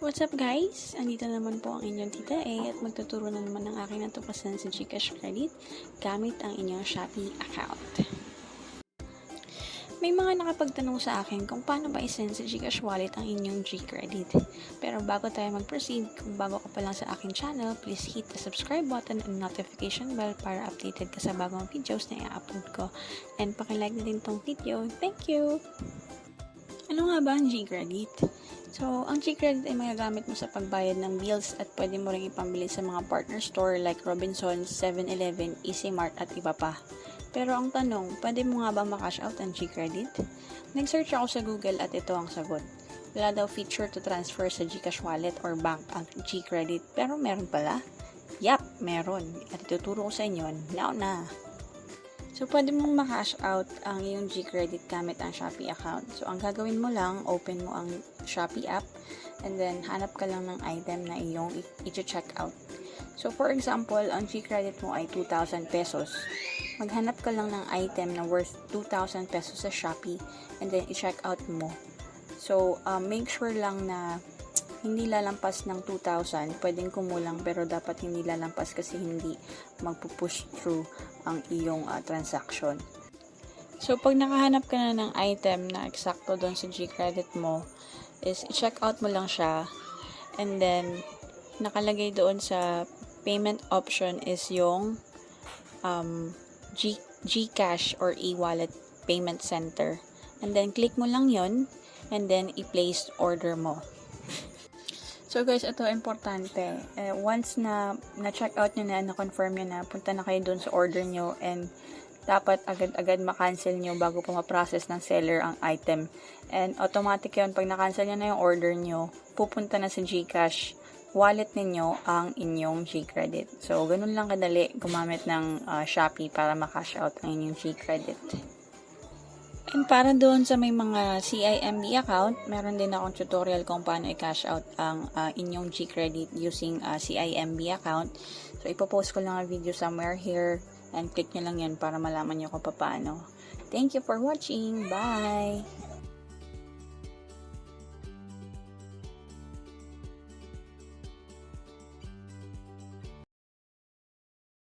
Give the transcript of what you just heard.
What's up guys? Andito naman po ang inyong tita A at magtuturo na naman ng aking natuklasan sa Gcash Credit gamit ang inyong Shopee account. May mga nakapagtanong sa akin kung paano ba isend sa Gcash wallet ang inyong G-Credit. Pero bago tayo mag-proceed, kung bago ka pa lang sa aking channel, please hit the subscribe button and notification bell para updated ka sa bagong videos na i-upload ko. And pakilike na din tong video. Thank you! Ano nga ba ang G-Credit? So, ang G-Credit ay magagamit mo sa pagbayad ng bills at pwede mo rin ipambili sa mga partner store like Robinsons, 7-Eleven, Easy Mart at iba pa. Pero ang tanong, pwede mo nga ba makash out ang G-Credit? Nag-search ako sa Google at ito ang sagot. Wala daw feature to transfer sa Gcash wallet or bank ang G-Credit, pero meron pala. Yap, meron. At ituturo ko sa inyo, now na. So, pwede mong makash out ang iyong G-Credit gamit ang Shopee account. So, ang gagawin mo lang, open mo ang Shopee app and then hanap ka lang ng item na iyong i-check out. So, for example, ang G-Credit mo ay 2,000 pesos. Maghanap ka lang ng item na worth 2,000 pesos sa Shopee and then i-check out mo. So, um, make sure lang na hindi lalampas ng 2,000. Pwedeng kumulang pero dapat hindi lalampas kasi hindi magpupush through ang iyong uh, transaction. So, pag nakahanap ka na ng item na eksakto doon sa G-Credit mo, is i-check out mo lang siya and then nakalagay doon sa payment option is yung um, G Gcash or e-wallet payment center. And then click mo lang 'yon and then i-place order mo. So guys, ito importante. Eh, once na na-check out nyo na, na-confirm nyo na, punta na kayo dun sa order nyo and dapat agad-agad ma-cancel nyo bago pa ma-process ng seller ang item. And automatic yun, pag na-cancel nyo na yung order nyo, pupunta na sa Gcash wallet ninyo ang inyong G-Credit. So, ganun lang kadali gumamit ng uh, Shopee para ma-cash out ang inyong G-Credit. And para doon sa may mga CIMB account, meron din akong tutorial kung paano i-cash out ang uh, inyong G-Credit using uh, CIMB account. So, ipopost ko lang ang video somewhere here and click nyo lang yan para malaman nyo kung paano. Thank you for watching. Bye!